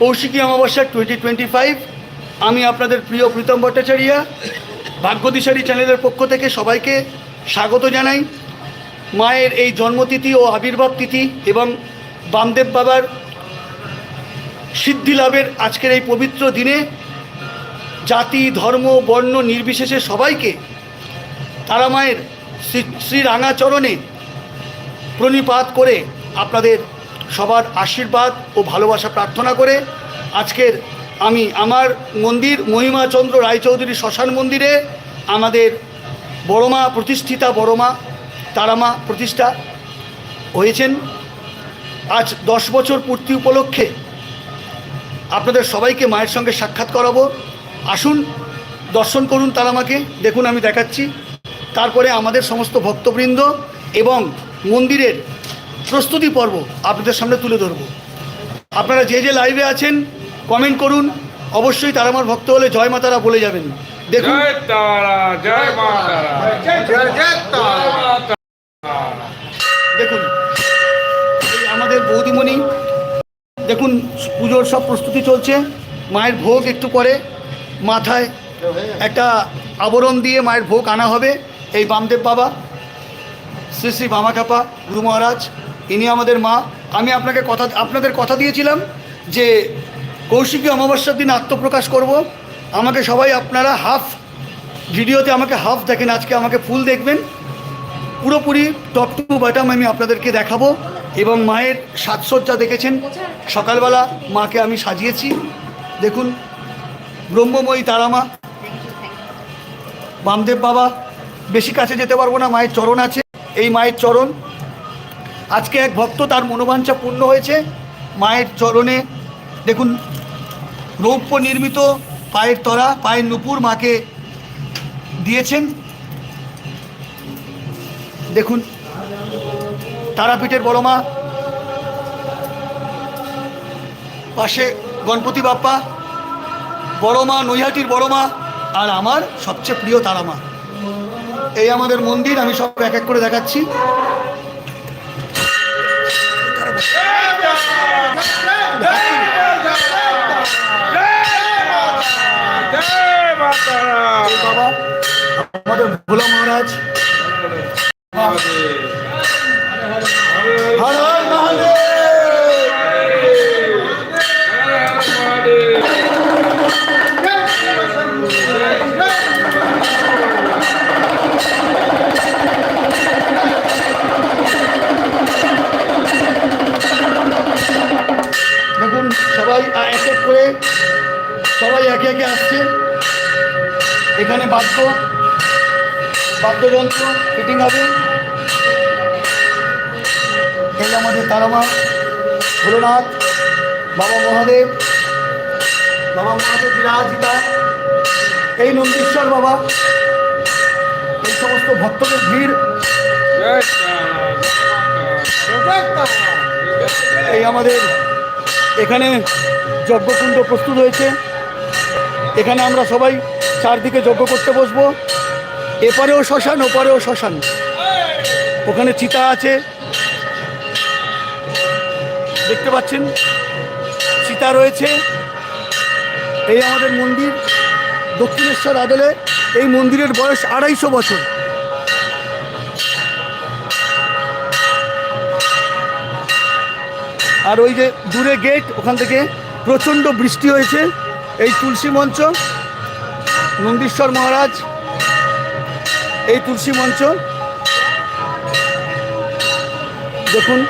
Kaushiki Amavasya twenty twenty five আমি আপনাদের প্রিয় প্রীতম ভট্টাচার্যা, ভাগ্যদিশারী চ্যানেলের পক্ষ থেকে সবাইকে স্বাগত জানাই। মায়ের এই জন্মতিথি ও আবির্ভাব তিথি এবং বামদেব বাবার সিদ্ধি লাভের আজকের এই পবিত্র দিনে জাতি, ধর্ম, বর্ণ নির্বিশেষে সবাইকে তারা মায়ের শ্রী শ্রী রাঙাচরণে প্রণিপাত করে আপনাদের সবার আশীর্বাদ ও ভালোবাসা প্রার্থনা করে আজকের আমি আমার মন্দির মহিমাচন্দ্র রায়চৌধুরী শ্মশান মন্দিরে আমাদের বড়মা প্রতিষ্ঠিতা বড়মা তারামা প্রতিষ্ঠা হয়েছেন। আজ দশ বছর পূর্তি উপলক্ষে আপনাদের সবাইকে মায়ের সঙ্গে সাক্ষাৎ করাবো। আসুন, দর্শন করুন তারামাকে, দেখুন আমি দেখাচ্ছি। তারপরে আমাদের সমস্ত ভক্তবৃন্দ এবং মন্দিরের প্রস্তুতি পর্ব আপনাদের সামনে তুলে ধরব। আপনারা যে যে লাইভে আছেন কমেন্ট করুন। অবশ্যই তারা আমার ভক্ত হলে জয় মাতারা বলে যাবেন। দেখুন। দেখুন আমাদের বৌদিমণি দেখুন পুজোর সব প্রস্তুতি চলছে। মায়ের ভোগ একটু পরে মাথায় একটা আবরণ দিয়ে মায়ের ভোগ আনা হবে। এই বামদেব বাবা শ্রী শ্রী বামাকাপা গুরু মহারাজ ইনি আমাদের মা। আমি আপনাকে কথা, আপনাদের কথা দিয়েছিলাম যে কৌশিকী অমাবস্যার দিন আত্মপ্রকাশ করব। আমাকে সবাই আপনারা হাফ ভিডিওতে আমাকে হাফ দেখেন, আজকে আমাকে ফুল দেখবেন। পুরোপুরি টপ টু বাটাম আমি আপনাদেরকে দেখাবো এবং মায়ের সাজসজ্জা দেখেছেন। সকালবেলা মাকে আমি সাজিয়েছি। দেখুন, ব্রহ্মময়ী তারামা। বামদেব বাবা, বেশি কাছে যেতে পারব না, মায়ের চরণ আছে। এই মায়ের চরণ আজকে এক ভক্ত তার মনোবাঞ্ছা পূর্ণ হয়েছে, মায়ের চরণে। দেখুন, রৌপ্য নির্মিত পায়ের তরা, পায়ের নুপুর মাকে দিয়েছেন। দেখুন, তারাপীঠের বড় মা, পাশে গণপতি বাপ্পা, বড় মা, নৈহাটির বড় মা, আর আমার সবচেয়ে প্রিয় তারা মা। এই আমাদের মন্দির, আমি সব এক এক করে দেখাচ্ছি। বাবা আমাদের ভোলা মহারাজ করে সবাই একে একে আসছে। এখানে বাদ্য বাদ্যযন্ত্র ফিটিং হবে। এই আমাদের তারামা ভোলনাথ বাবা মহাদেব বাবা মহাদেব বিরাজিতা এই নন্দীশ্বর বাবা এই সমস্ত ভক্তদের ভিড়। এই আমাদের এখানে যজ্ঞকুণ্ড প্রস্তুত হয়েছে। এখানে আমরা সবাই চারদিকে যজ্ঞ করতে বসবো। এপারেও শ্মশান, ওপারেও শ্মশান। ওখানে চিতা আছে। দেখতে পাচ্ছেন, চিতা রয়েছে। এই আমাদের মন্দির দক্ষিণেশ্বর আদলে। এই মন্দিরের বয়স আড়াইশো বছর। আর ওই যে দূরে গেট ওখান থেকে প্রচণ্ড বৃষ্টি হয়েছে। এই তুলসী মঞ্চ, নন্দীশ্বর মহারাজ, এই তুলসী মঞ্চ। দেখুন,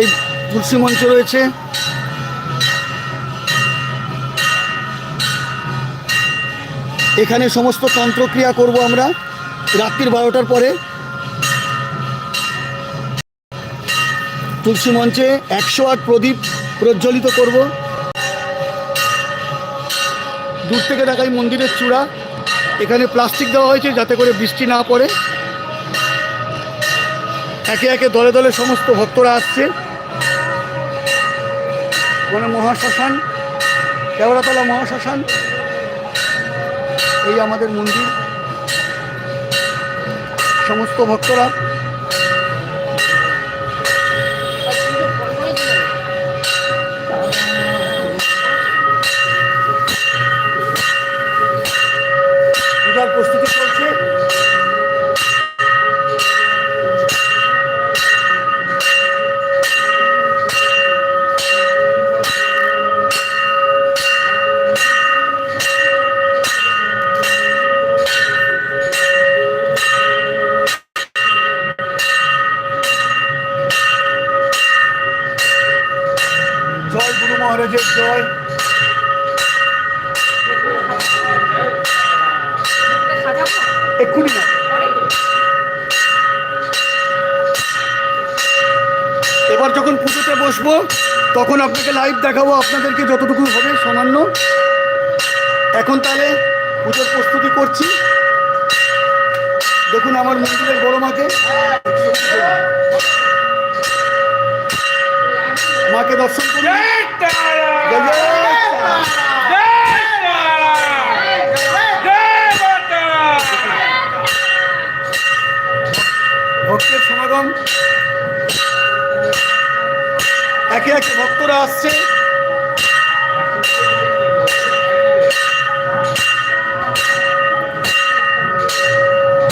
এই তুলসী মঞ্চ রয়েছে। এখানে সমস্ত তন্ত্রক্রিয়া করব আমরা। রাত্রির বারোটার পরে তুলসী মঞ্চে একশো আট প্রদীপ প্রজ্বলিত করব। দূর থেকে দেখাই মন্দিরের চূড়া। এখানে প্লাস্টিক দেওয়া হয়েছে যাতে করে বৃষ্টি না পড়ে। একে একে দলে দলে সমস্ত ভক্তরা আসছে। মানে মহাশ্মশান, কেওড়াতলা মহাশ্মশান, এই আমাদের মন্দির। সমস্ত ভক্তরা এক্ষুনি এবার যখন পুজোতে বসবো, তখন আপনাকে লাইভ দেখাবো আপনাদেরকে যতটুকু হবে সামান্য। এখন তাহলে পুজোর প্রস্তুতি করছি। দেখুন আমার মন্দিরের বড় মাকে। মাকে দর্শন তারা। ভক্তের সমাগম। একে একে ভক্তরা আসছে।